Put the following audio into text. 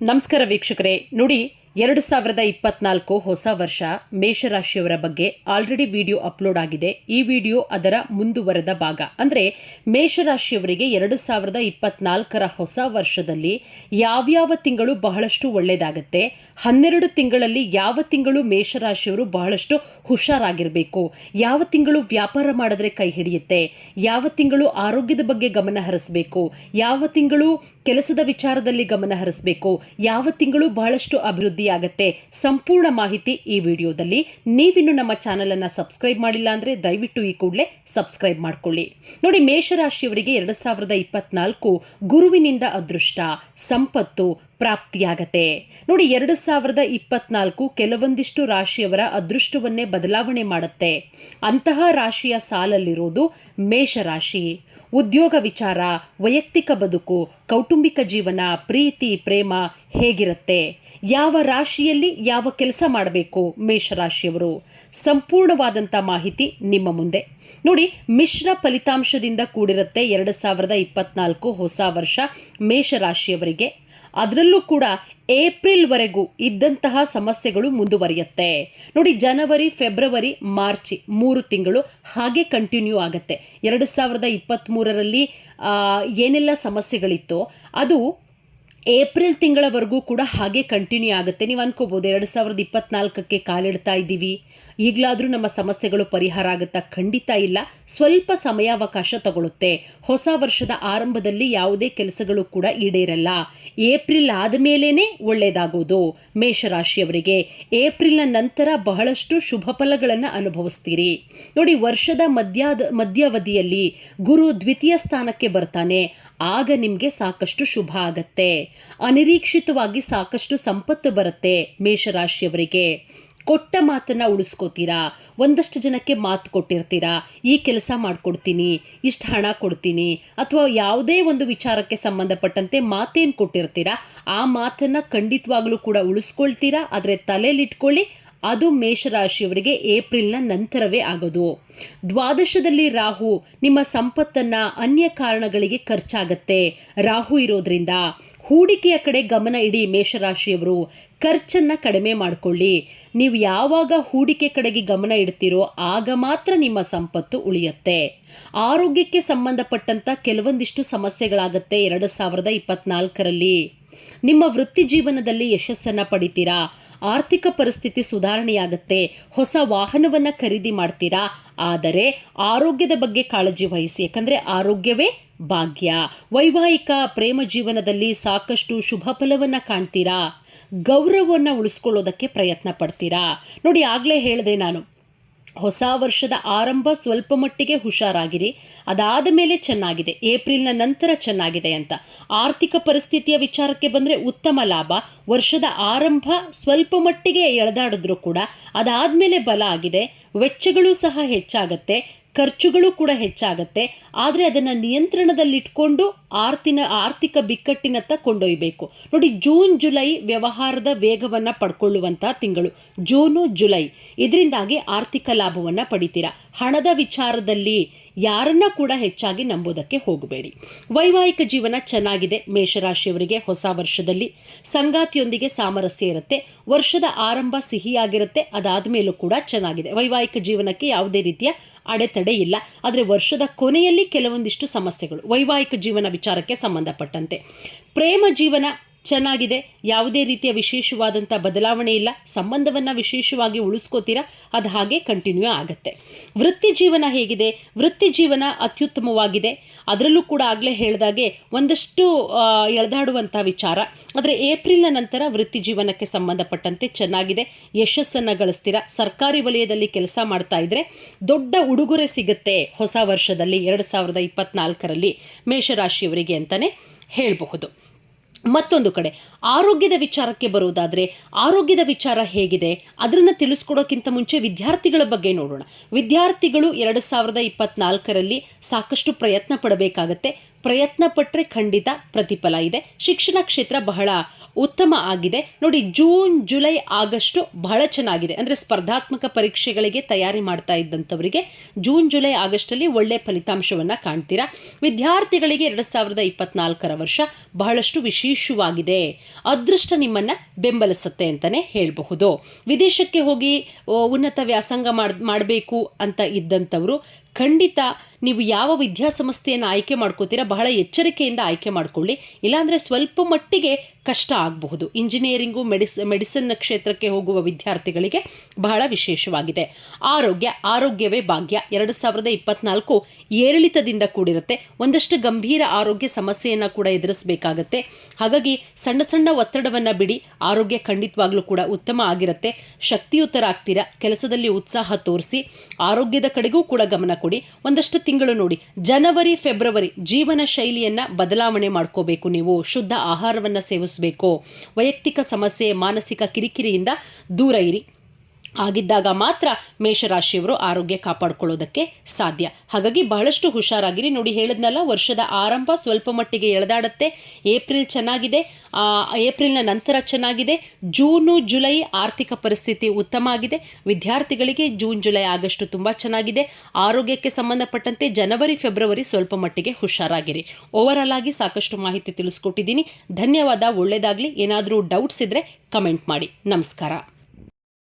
ನಮಸ್ಕಾರ ವೀಕ್ಷಕರೇ. ನೋಡಿ ಎರಡು ಸಾವಿರದ ಇಪ್ಪತ್ನಾಲ್ಕು ಹೊಸ ವರ್ಷ ಮೇಷರಾಶಿಯವರ ಬಗ್ಗೆ ಆಲ್ರೆಡಿ ವಿಡಿಯೋ ಅಪ್ಲೋಡ್ ಆಗಿದೆ. ಈ ವಿಡಿಯೋ ಅದರ ಮುಂದುವರೆದ ಭಾಗ. ಅಂದರೆ ಮೇಷರಾಶಿಯವರಿಗೆ ಎರಡು ಸಾವಿರದ ಇಪ್ಪತ್ನಾಲ್ಕರ ಹೊಸ ವರ್ಷದಲ್ಲಿ ಯಾವ್ಯಾವ ತಿಂಗಳು ಬಹಳಷ್ಟು ಒಳ್ಳೆಯದಾಗುತ್ತೆ? ಹನ್ನೆರಡು ತಿಂಗಳಲ್ಲಿ ಯಾವ ತಿಂಗಳು ಮೇಷರಾಶಿಯವರು ಬಹಳಷ್ಟು ಹುಷಾರಾಗಿರಬೇಕು? ಯಾವ ತಿಂಗಳು ವ್ಯಾಪಾರ ಮಾಡಿದ್ರೆ ಕೈ ಹಿಡಿಯುತ್ತೆ? ಯಾವ ತಿಂಗಳು ಆರೋಗ್ಯದ ಬಗ್ಗೆ ಗಮನ ಹರಿಸಬೇಕು? ಯಾವ ತಿಂಗಳು ಕೆಲಸದ ವಿಚಾರದಲ್ಲಿ ಗಮನ ಹರಿಸಬೇಕು? ಯಾವ ತಿಂಗಳು ಬಹಳಷ್ಟು ಅಭಿವೃದ್ಧಿ ಆಗತ್ತೆ. ಸಂಪೂರ್ಣ ಮಾಹಿತಿ ಈ ವಿಡಿಯೋದಲ್ಲಿ. ನೀವಿನ್ನು ನಮ್ಮ ಚಾನೆಲ್ ಅನ್ನ ಸಬ್ಸ್ಕ್ರೈಬ್ ಮಾಡಿಲ್ಲ ಅಂದ್ರೆ ದಯವಿಟ್ಟು ಈ ಕೂಡಲೇ ಸಬ್ಸ್ಕ್ರೈಬ್ ಮಾಡ್ಕೊಳ್ಳಿ. ನೋಡಿ, ಮೇಷರಾಶಿಯವರಿಗೆ ಎರಡು ಸಾವಿರದ ಇಪ್ಪತ್ನಾಲ್ಕು ಗುರುವಿನಿಂದ ಅದೃಷ್ಟ, ಸಂಪತ್ತು, ಪ್ರಾಪ್ತಿಯಾಗತ್ತೆ. ನೋಡಿ, ಎರಡು ಸಾವಿರದ ಇಪ್ಪತ್ನಾಲ್ಕು ಕೆಲವೊಂದಿಷ್ಟು ರಾಶಿಯವರ ಅದೃಷ್ಟವನ್ನೇ ಬದಲಾವಣೆ ಮಾಡುತ್ತೆ. ಅಂತಹ ರಾಶಿಯ ಸಾಲಲ್ಲಿರೋದು ಮೇಷರಾಶಿ. ಉದ್ಯೋಗ ವಿಚಾರ, ವೈಯಕ್ತಿಕ ಬದುಕು, ಕೌಟುಂಬಿಕ ಜೀವನ, ಪ್ರೀತಿ, ಪ್ರೇಮ ಹೇಗಿರುತ್ತೆ? ಯಾವ ರಾಶಿಯಲ್ಲಿ ಯಾವ ಕೆಲಸ ಮಾಡಬೇಕು ಮೇಷರಾಶಿಯವರು? ಸಂಪೂರ್ಣವಾದಂಥ ಮಾಹಿತಿ ನಿಮ್ಮ ಮುಂದೆ. ನೋಡಿ, ಮಿಶ್ರ ಫಲಿತಾಂಶದಿಂದ ಕೂಡಿರುತ್ತೆ ಎರಡು ಸಾವಿರದ ಇಪ್ಪತ್ನಾಲ್ಕು ಹೊಸ ವರ್ಷ ಮೇಷರಾಶಿಯವರಿಗೆ. ಅದರಲ್ಲೂ ಕೂಡ ಏಪ್ರಿಲ್ವರೆಗೂ ಇದ್ದಂತಹ ಸಮಸ್ಯೆಗಳು ಮುಂದುವರಿಯುತ್ತೆ. ನೋಡಿ, ಜನವರಿ, ಫೆಬ್ರವರಿ, ಮಾರ್ಚ್ ಮೂರು ತಿಂಗಳು ಹಾಗೆ ಕಂಟಿನ್ಯೂ ಆಗುತ್ತೆ. ಎರಡು ಸಾವಿರದ ಇಪ್ಪತ್ತ್ಮೂರರಲ್ಲಿ ಏನೆಲ್ಲ ಸಮಸ್ಯೆಗಳಿತ್ತೋ ಅದು ಏಪ್ರಿಲ್ ತಿಂಗಳವರೆಗೂ ಕೂಡ ಹಾಗೆ ಕಂಟಿನ್ಯೂ ಆಗುತ್ತೆ. ನೀವು ಅನ್ಕೋಬೋದು, ಎರಡು ಸಾವಿರದ ಇಪ್ಪತ್ನಾಲ್ಕಕ್ಕೆ ಕಾಲಿಡ್ತಾ ಇದ್ದೀವಿ. ಈಗಲಾದರೂ ನಮ್ಮ ಸಮಸ್ಯೆಗಳು ಪರಿಹಾರ ಆಗುತ್ತಾ ಖಂಡಿತ ಇಲ್ಲ. ಸ್ವಲ್ಪ ಸಮಯಾವಕಾಶ ತಗೊಳ್ಳುತ್ತೆ ಹೊಸ ವರ್ಷದ ಆರಂಭದಲ್ಲಿ ಯಾವುದೇ ಕೆಲಸಗಳು ಕೂಡ ಈಡೇರಲ್ಲ. ಏಪ್ರಿಲ್ ಆದಮೇಲೇನೆ ಒಳ್ಳೆಯದಾಗೋದು ಮೇಷರಾಶಿಯವರಿಗೆ ಏಪ್ರಿಲ್ನ ನಂತರ ಬಹಳಷ್ಟು ಶುಭ ಫಲಗಳನ್ನು ಅನುಭವಿಸ್ತೀರಿ. ನೋಡಿ, ವರ್ಷದ ಮಧ್ಯಾದ ಮಧ್ಯಾವಧಿಯಲ್ಲಿ ಗುರು ದ್ವಿತೀಯ ಸ್ಥಾನಕ್ಕೆ ಬರ್ತಾನೆ. ಆಗ ನಿಮಗೆ ಸಾಕಷ್ಟು ಶುಭ ಆಗತ್ತೆ. ಅನಿರೀಕ್ಷಿತವಾಗಿ ಸಾಕಷ್ಟು ಸಂಪತ್ತು ಬರುತ್ತೆ ಮೇಷರಾಶಿಯವರಿಗೆ. ಕೊಟ್ಟ ಮಾತನ್ನು ಉಳಿಸ್ಕೋತೀರಾ? ಒಂದಷ್ಟು ಜನಕ್ಕೆ ಮಾತು ಕೊಟ್ಟಿರ್ತೀರಾ? ಈ ಕೆಲಸ ಮಾಡಿಕೊಡ್ತೀನಿ, ಇಷ್ಟು ಹಣ ಕೊಡ್ತೀನಿ, ಅಥವಾ ಯಾವುದೇ ಒಂದು ವಿಚಾರಕ್ಕೆ ಸಂಬಂಧಪಟ್ಟಂತೆ ಮಾತೇನು ಕೊಟ್ಟಿರ್ತೀರಾ? ಆ ಮಾತನ್ನು ಖಂಡಿತವಾಗ್ಲೂ ಕೂಡ ಉಳಿಸ್ಕೊಳ್ತೀರಾ? ಆದರೆ ತಲೆಯಲ್ಲಿಟ್ಕೊಳ್ಳಿ ಅದು ಮೇಷರಾಶಿಯವರಿಗೆ ಏಪ್ರಿಲ್ನ ನಂತರವೇ ಆಗೋದು. ದ್ವಾದಶದಲ್ಲಿ ರಾಹು ನಿಮ್ಮ ಸಂಪತ್ತನ್ನು ಅನ್ಯ ಕಾರಣಗಳಿಗೆ ಖರ್ಚಾಗತ್ತೆ. ರಾಹು ಇರೋದ್ರಿಂದ ಹೂಡಿಕೆಯ ಕಡೆ ಗಮನ ಇಡಿ ಮೇಷರಾಶಿಯವರು. ಖರ್ಚನ್ನು ಕಡಿಮೆ ಮಾಡಿಕೊಳ್ಳಿ. ನೀವು ಯಾವಾಗ ಹೂಡಿಕೆ ಕಡೆಗೆ ಗಮನ ಇಡ್ತೀರೋ ಆಗ ಮಾತ್ರ ನಿಮ್ಮ ಸಂಪತ್ತು ಉಳಿಯುತ್ತೆ. ಆರೋಗ್ಯಕ್ಕೆ ಸಂಬಂಧಪಟ್ಟಂಥ ಕೆಲವೊಂದಿಷ್ಟು ಸಮಸ್ಯೆಗಳಾಗುತ್ತೆ ಎರಡು ಸಾವಿರದ ಇಪ್ಪತ್ನಾಲ್ಕರಲ್ಲಿ. ನಿಮ್ಮ ವೃತ್ತಿ ಜೀವನದಲ್ಲಿ ಯಶಸ್ಸನ್ನು ಪಡಿತೀರಾ? ಆರ್ಥಿಕ ಪರಿಸ್ಥಿತಿ ಸುಧಾರಣೆಯಾಗುತ್ತೆ. ಹೊಸ ವಾಹನವನ್ನು ಖರೀದಿ ಮಾಡ್ತೀರಾ? ಆದರೆ ಆರೋಗ್ಯದ ಬಗ್ಗೆ ಕಾಳಜಿ ವಹಿಸಿ. ಯಾಕಂದರೆ ಆರೋಗ್ಯವೇ ಭಾಗ್ಯ. ವೈವಾಹಿಕ ಪ್ರೇಮ ಜೀವನದಲ್ಲಿ ಸಾಕಷ್ಟು ಶುಭ ಫಲವನ್ನು ಕಾಣ್ತೀರಾ? ಗೌರವವನ್ನು ಉಳಿಸ್ಕೊಳ್ಳೋದಕ್ಕೆ ಪ್ರಯತ್ನ ಪಡ್ತೀರಾ? ನೋಡಿ ಆಗಲೇ ಹೇಳಿದೆ ನಾನು. ಹೊಸ ವರ್ಷದ ಆರಂಭ ಸ್ವಲ್ಪ ಮಟ್ಟಿಗೆ ಹುಷಾರಾಗಿರಿ ಅದಾದ ಮೇಲೆ ಚೆನ್ನಾಗಿದೆ. ಏಪ್ರಿಲ್ನ ನಂತರ ಚೆನ್ನಾಗಿದೆ ಅಂತ. ಆರ್ಥಿಕ ಪರಿಸ್ಥಿತಿಯ ವಿಚಾರಕ್ಕೆ ಬಂದರೆ ಉತ್ತಮ ಲಾಭ. ವರ್ಷದ ಆರಂಭ ಸ್ವಲ್ಪ ಮಟ್ಟಿಗೆ ಎಳೆದಾಡಿದ್ರು ಕೂಡ ಅದಾದ ಮೇಲೆ ಬಲ ಆಗಿದೆ. ವೆಚ್ಚಗಳು ಸಹ ಹೆಚ್ಚಾಗತ್ತೆ. ಖರ್ಚುಗಳು ಕೂಡ ಹೆಚ್ಚಾಗತ್ತೆ. ಆದರೆ ಅದನ್ನು ನಿಯಂತ್ರಣದಲ್ಲಿಟ್ಕೊಂಡು ಆರ್ತಿನ, ಆರ್ಥಿಕ ಬಿಕ್ಕಟ್ಟಿನತ್ತ ಕೊಂಡೊಯ್ಯಬೇಕು ನೋಡಿ, ಜೂನ್, ಜುಲೈ ವ್ಯವಹಾರದ ವೇಗವನ್ನು ಪಡ್ಕೊಳ್ಳುವಂಥ ತಿಂಗಳು. June, July. ಇದರಿಂದಾಗಿ ಆರ್ಥಿಕ ಲಾಭವನ್ನು ಪಡಿತೀರಾ? ಹಣದ ವಿಚಾರದಲ್ಲಿ ಯಾರನ್ನ ಕೂಡ ಹೆಚ್ಚಾಗಿ ನಂಬೋದಕ್ಕೆ ಹೋಗಬೇಡಿ. ವೈವಾಹಿಕ ಜೀವನ ಚೆನ್ನಾಗಿದೆ ಮೇಷರಾಶಿಯವರಿಗೆ ಹೊಸ ವರ್ಷದಲ್ಲಿ. ಸಂಗಾತಿಯೊಂದಿಗೆ ಸಾಮರಸ್ಯ ಇರುತ್ತೆ. ವರ್ಷದ ಆರಂಭ ಸಿಹಿಯಾಗಿರುತ್ತೆ. ಅದಾದ ಮೇಲೂ ಕೂಡ ಚೆನ್ನಾಗಿದೆ. ವೈವಾಹಿಕ ಜೀವನಕ್ಕೆ ಯಾವುದೇ ರೀತಿಯ ಅಡೆತಡೆ ಇಲ್ಲ. ಆದರೆ ವರ್ಷದ ಕೊನೆಯಲ್ಲಿ ಕೆಲವೊಂದಿಷ್ಟು ಸಮಸ್ಯೆಗಳು ವೈವಾಹಿಕ ಜೀವನ ವಿಚಾರಕ್ಕೆ ಸಂಬಂಧಪಟ್ಟಂತೆ. ಪ್ರೇಮ ಜೀವನ ಚೆನ್ನಾಗಿದೆ. ಯಾವುದೇ ರೀತಿಯ ವಿಶೇಷವಾದಂಥ ಬದಲಾವಣೆ ಇಲ್ಲ. ಸಂಬಂಧವನ್ನು ವಿಶೇಷವಾಗಿ ಉಳಿಸ್ಕೋತೀರಾ? ಅದು ಹಾಗೆ ಕಂಟಿನ್ಯೂ ಆಗುತ್ತೆ. ವೃತ್ತಿ ಜೀವನ ಹೇಗಿದೆ? ವೃತ್ತಿ ಜೀವನ ಅತ್ಯುತ್ತಮವಾಗಿದೆ. ಅದರಲ್ಲೂ ಕೂಡ ಆಗಲೇ ಹೇಳಿದಾಗೆ ಒಂದಷ್ಟು ಎಳೆದಾಡುವಂಥ ವಿಚಾರ. ಆದರೆ ಏಪ್ರಿಲ್ನ ನಂತರ ವೃತ್ತಿ ಜೀವನಕ್ಕೆ ಸಂಬಂಧಪಟ್ಟಂತೆ ಚೆನ್ನಾಗಿದೆ. ಯಶಸ್ಸನ್ನು ಗಳಿಸ್ತೀರಾ? ಸರ್ಕಾರಿ ವಲಯದಲ್ಲಿ ಕೆಲಸ ಮಾಡ್ತಾ ಇದ್ದರೆ ದೊಡ್ಡ ಉಡುಗೊರೆ ಸಿಗುತ್ತೆ ಹೊಸ ವರ್ಷದಲ್ಲಿ ಎರಡು ಸಾವಿರದ ಇಪ್ಪತ್ನಾಲ್ಕರಲ್ಲಿ ಮೇಷರಾಶಿಯವರಿಗೆ ಅಂತಲೇ ಹೇಳಬಹುದು. ಮತ್ತೊಂದು ಕಡೆ, ಆರೋಗ್ಯದ ವಿಚಾರಕ್ಕೆ ಬರುವುದಾದರೆ, ಆರೋಗ್ಯದ ವಿಚಾರ ಹೇಗಿದೆ? ಅದನ್ನು ತಿಳಿಸ್ಕೊಡೋಕ್ಕಿಂತ ಮುಂಚೆ ವಿದ್ಯಾರ್ಥಿಗಳ ಬಗ್ಗೆ ನೋಡೋಣ. ವಿದ್ಯಾರ್ಥಿಗಳು ಎರಡು ಸಾವಿರದ ಇಪ್ಪತ್ನಾಲ್ಕರಲ್ಲಿ ಸಾಕಷ್ಟು ಪ್ರಯತ್ನ ಪಡಬೇಕಾಗತ್ತೆ. ಪ್ರಯತ್ನ ಪಟ್ಟರೆ ಖಂಡಿತ ಪ್ರತಿಫಲ ಇದೆ. ಶಿಕ್ಷಣ ಕ್ಷೇತ್ರ ಬಹಳ ಉತ್ತಮ ಆಗಿದೆ. ನೋಡಿ, ಜೂನ್, ಜುಲೈ, ಆಗಸ್ಟು ಬಹಳ ಚೆನ್ನಾಗಿದೆ. ಅಂದರೆ ಸ್ಪರ್ಧಾತ್ಮಕ ಪರೀಕ್ಷೆಗಳಿಗೆ ತಯಾರಿ ಮಾಡ್ತಾ ಇದ್ದಂಥವರಿಗೆ ಜೂನ್, ಜುಲೈ, ಆಗಸ್ಟಲ್ಲಿ ಒಳ್ಳೆ ಫಲಿತಾಂಶವನ್ನು ಕಾಣ್ತೀರಾ? ವಿದ್ಯಾರ್ಥಿಗಳಿಗೆ ಎರಡು ಸಾವಿರದ ಇಪ್ಪತ್ನಾಲ್ಕರ ವರ್ಷ ಬಹಳಷ್ಟು ವಿಶೇಷವಾಗಿದೆ. ಅದೃಷ್ಟ ನಿಮ್ಮನ್ನು ಬೆಂಬಲಿಸುತ್ತೆ ಅಂತಲೇ ಹೇಳಬಹುದು. ವಿದೇಶಕ್ಕೆ ಹೋಗಿ ಉನ್ನತ ವ್ಯಾಸಂಗ ಮಾಡ್, ಮಾಡಬೇಕು ಅಂತ ಇದ್ದಂಥವರು ಖಂಡಿತ ನೀವು ಯಾವ ವಿದ್ಯಾಸಂಸ್ಥೆಯನ್ನು ಆಯ್ಕೆ ಮಾಡ್ಕೋತೀರಾ, ಬಹಳ ಎಚ್ಚರಿಕೆಯಿಂದ ಆಯ್ಕೆ ಮಾಡಿಕೊಳ್ಳಿ. ಇಲ್ಲಾಂದರೆ ಸ್ವಲ್ಪ ಮಟ್ಟಿಗೆ ಕಷ್ಟ ಆಗಬಹುದು. ಇಂಜಿನಿಯರಿಂಗು ಮೆಡಿಸ್ ಮೆಡಿಸಿನ್ ಕ್ಷೇತ್ರಕ್ಕೆ ಹೋಗುವ ವಿದ್ಯಾರ್ಥಿಗಳಿಗೆ ಬಹಳ ವಿಶೇಷವಾಗಿದೆ. ಆರೋಗ್ಯ, ಆರೋಗ್ಯವೇ ಭಾಗ್ಯ. ಎರಡು ಸಾವಿರದ ಇಪ್ಪತ್ನಾಲ್ಕು ಏರಿಳಿತದಿಂದ ಕೂಡಿರುತ್ತೆ. ಒಂದಷ್ಟು ಗಂಭೀರ ಆರೋಗ್ಯ ಸಮಸ್ಯೆಯನ್ನು ಕೂಡ ಎದುರಿಸಬೇಕಾಗತ್ತೆ. ಹಾಗಾಗಿ ಸಣ್ಣ ಸಣ್ಣ ಒತ್ತಡವನ್ನು ಬಿಡಿ. ಆರೋಗ್ಯ ಖಂಡಿತವಾಗ್ಲೂ ಕೂಡ ಉತ್ತಮ ಆಗಿರುತ್ತೆ. ಶಕ್ತಿಯುತರಾಗ್ತೀರಾ? ಕೆಲಸದಲ್ಲಿ ಉತ್ಸಾಹ ತೋರಿಸಿ. ಆರೋಗ್ಯದ ಕಡೆಗೂ ಕೂಡ ಗಮನ ಕೊಡಿ. ಒಂದಷ್ಟು ತಿಂಗಳು ನೋಡಿ. ಜನವರಿ, ಫೆಬ್ರವರಿ ಜೀವನ ಶೈಲಿಯನ್ನು ಬದಲಾವಣೆ ಮಾಡ್ಕೋಬೇಕು ನೀವು. ಶುದ್ಧ ಆಹಾರವನ್ನು ಸೇವಿಸಬೇಕು ವೈಯಕ್ತಿಕ ಸಮಸ್ಯೆ ಮಾನಸಿಕ ಕಿರಿಕಿರಿಯಿಂದ ದೂರ ಇರಿ. ಆಗಿದ್ದಾಗ ಮಾತ್ರ ಮೇಷರಾಶಿಯವರು ಆರೋಗ್ಯ ಕಾಪಾಡ್ಕೊಳ್ಳೋದಕ್ಕೆ ಸಾಧ್ಯ. ಹಾಗಾಗಿ ಬಹಳಷ್ಟು ಹುಷಾರಾಗಿರಿ. ನೋಡಿ, ಹೇಳಿದ್ನಲ್ಲ, ವರ್ಷದ ಆರಂಭ ಸ್ವಲ್ಪ ಮಟ್ಟಿಗೆ ಎಳೆದಾಡುತ್ತೆ. ಏಪ್ರಿಲ್ ಚೆನ್ನಾಗಿದೆ. ಏಪ್ರಿಲ್ನ ನಂತರ ಚೆನ್ನಾಗಿದೆ. ಜೂನು, ಜುಲೈ ಆರ್ಥಿಕ ಪರಿಸ್ಥಿತಿ ಉತ್ತಮ ಆಗಿದೆ. ವಿದ್ಯಾರ್ಥಿಗಳಿಗೆ ಜೂನ್, ಜುಲೈ ಆಗಸ್ಟ್ ತುಂಬ ಚೆನ್ನಾಗಿದೆ. ಆರೋಗ್ಯಕ್ಕೆ ಸಂಬಂಧಪಟ್ಟಂತೆ ಜನವರಿ, ಫೆಬ್ರವರಿ ಸ್ವಲ್ಪ ಮಟ್ಟಿಗೆ ಹುಷಾರಾಗಿರಿ. ಓವರಾಲ್ ಆಗಿ ಸಾಕಷ್ಟು ಮಾಹಿತಿ ತಿಳಿಸ್ಕೊಟ್ಟಿದ್ದೀನಿ. ಧನ್ಯವಾದ. ಒಳ್ಳೆಯದಾಗಲಿ ಏನಾದರೂ ಡೌಟ್ಸ್ ಇದ್ದರೆ ಕಮೆಂಟ್ ಮಾಡಿ. ನಮಸ್ಕಾರ.